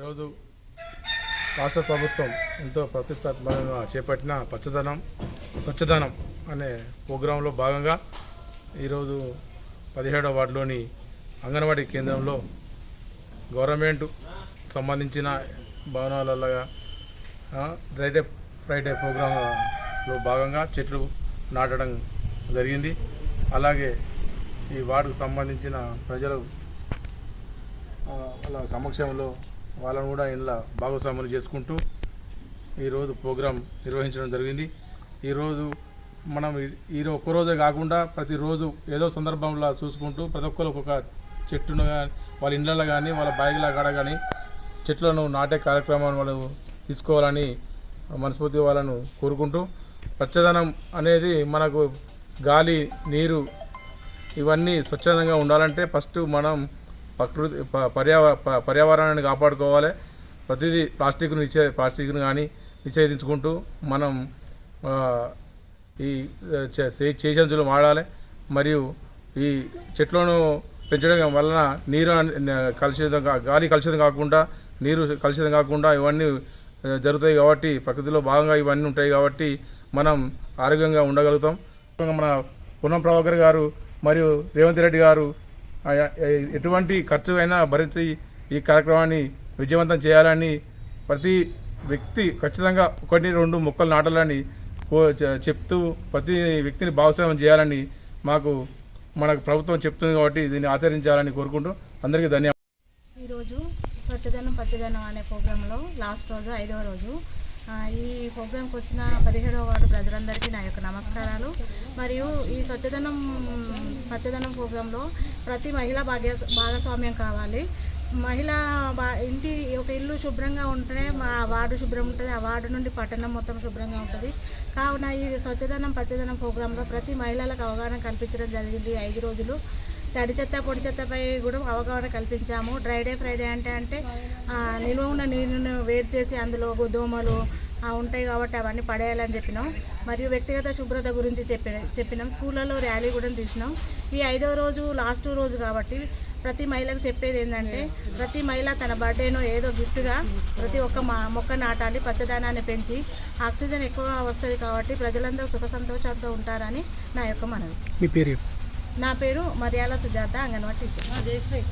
ఈరోజు రాష్ట్ర ప్రభుత్వం ఎంతో ప్రతిష్టాత్మకంగా చేపట్టిన పచ్చదనం స్వచ్ఛదనం అనే ప్రోగ్రాంలో భాగంగా ఈరోజు పదిహేడవ వార్డులోని అంగన్వాడీ కేంద్రంలో గవర్నమెంట్ సంబంధించిన భవనాలలో డ్రైడే ఫ్రైడే ప్రోగ్రాంలో భాగంగా చెట్లు నాటడం జరిగింది. అలాగే ఈ వార్డుకు సంబంధించిన ప్రజలు వాళ్ళ సమక్షంలో వాళ్ళను కూడా ఇంట్లో భాగస్వాములు చేసుకుంటూ ఈరోజు ప్రోగ్రాం నిర్వహించడం జరిగింది. ఈరోజు మనం ఈ- ఒక్కరోజే కాకుండా ప్రతిరోజు ఏదో సందర్భంలో చూసుకుంటూ ప్రతి ఒక్కరు ఒక్కొక్క చెట్టును కానీ వాళ్ళ ఇండ్లలో కానీ వాళ్ళ బాయిల కాడ కానీ చెట్లను నాటే కార్యక్రమాన్ని వాళ్ళు తీసుకోవాలని మనస్ఫూర్తి వాళ్ళను కోరుకుంటూ పచ్చదనం అనేది మనకు గాలి నీరు ఇవన్నీ స్వచ్ఛందంగా ఉండాలంటే ఫస్ట్ మనం ప్రకృతి ప- పర్యావరణాన్ని కాపాడుకోవాలి. ప్రతిదీ ప్లాస్టిక్ను నిషే ప్లాస్టిక్ను కానీ నిషేధించుకుంటూ మనం ఈ చేసంచులు వాడాలి. మరియు ఈ చెట్లను పెంచడం వలన నీరు కలుషితం గాలి కలుషితం కాకుండా నీరు కలుషితం కాకుండా ఇవన్నీ జరుగుతాయి కాబట్టి ప్రకృతిలో భాగంగా ఇవన్నీ ఉంటాయి కాబట్టి మనం ఆరోగ్యంగా ఉండగలుగుతాం. మన పున్నం ప్రభాకర్ గారు మరియు రేవంత్ రెడ్డి గారు ఎటువంటి ఖర్చు అయినా భరించి ఈ కార్యక్రమాన్ని విజయవంతం చేయాలని ప్రతి వ్యక్తి ఖచ్చితంగా ఒకటి రెండు మొక్కలు నాటాలని కో- చెప్తూ ప్రతి వ్యక్తిని భాగస్వామ్యం చేయాలని మాకు మనకు ప్రభుత్వం చెప్తుంది కాబట్టి దీన్ని ఆచరించాలని కోరుకుంటూ అందరికీ ధన్యవాదాలు. ఈరోజు స్వచ్ఛదనం పచ్చదనం అనే ప్రోగ్రాంలో లాస్ట్ రోజు ఐదవ రోజు ఈ ప్రోగ్రాంకి వచ్చిన పదిహేడవ వార్డు ప్రజలందరికీ నా యొక్క నమస్కారాలు. మరియు ఈ స్వచ్ఛదనం పచ్చదనం ప్రోగ్రాంలో ప్రతి మహిళ భాగ్య భాగస్వామ్యం కావాలి. మహిళ ఇంటి ఒక ఇల్లు శుభ్రంగా ఉంటేనే మా వార్డు శుభ్రం ఉంటుంది. ఆ వార్డు నుండి పట్టణం మొత్తం శుభ్రంగా ఉంటుంది. కావున ఈ స్వచ్ఛదనం పచ్చదనం ప్రోగ్రాంలో ప్రతి మహిళలకు అవగాహన కల్పించడం జరిగింది ఐదు రోజులు. తడి చెత్త పొడి చెత్తపై కూడా అవగాహన కల్పించాము. డ్రై డే ఫ్రైడే అంటే అంటే నిల్వ ఉన్న నీరును వేరు చేసి అందులో దోమలు ఉంటాయి కాబట్టి అవన్నీ పడేయాలని చెప్పినాం. మరియు వ్యక్తిగత శుభ్రత గురించి చెప్పి చెప్పినాం. స్కూళ్ళలో ర్యాలీ కూడా తీసినాం. ఈ ఐదవ రోజు లాస్ట్ రోజు కాబట్టి ప్రతి మహిళకు చెప్పేది ఏంటంటే ప్రతి మహిళ తన బర్త్డేను ఏదో గిఫ్ట్గా ప్రతి ఒక్క మా- మొక్క నాటాలి పచ్చదనాన్ని పెంచి ఆక్సిజన్ ఎక్కువగా వస్తుంది కాబట్టి ప్రజలందరూ సుఖ సంతోషాలతో ఉంటారని నా యొక్క మనవి. మీ పేరు నా పేరు మర్యాల సుజాత అంగన్వాడీ టీచర్.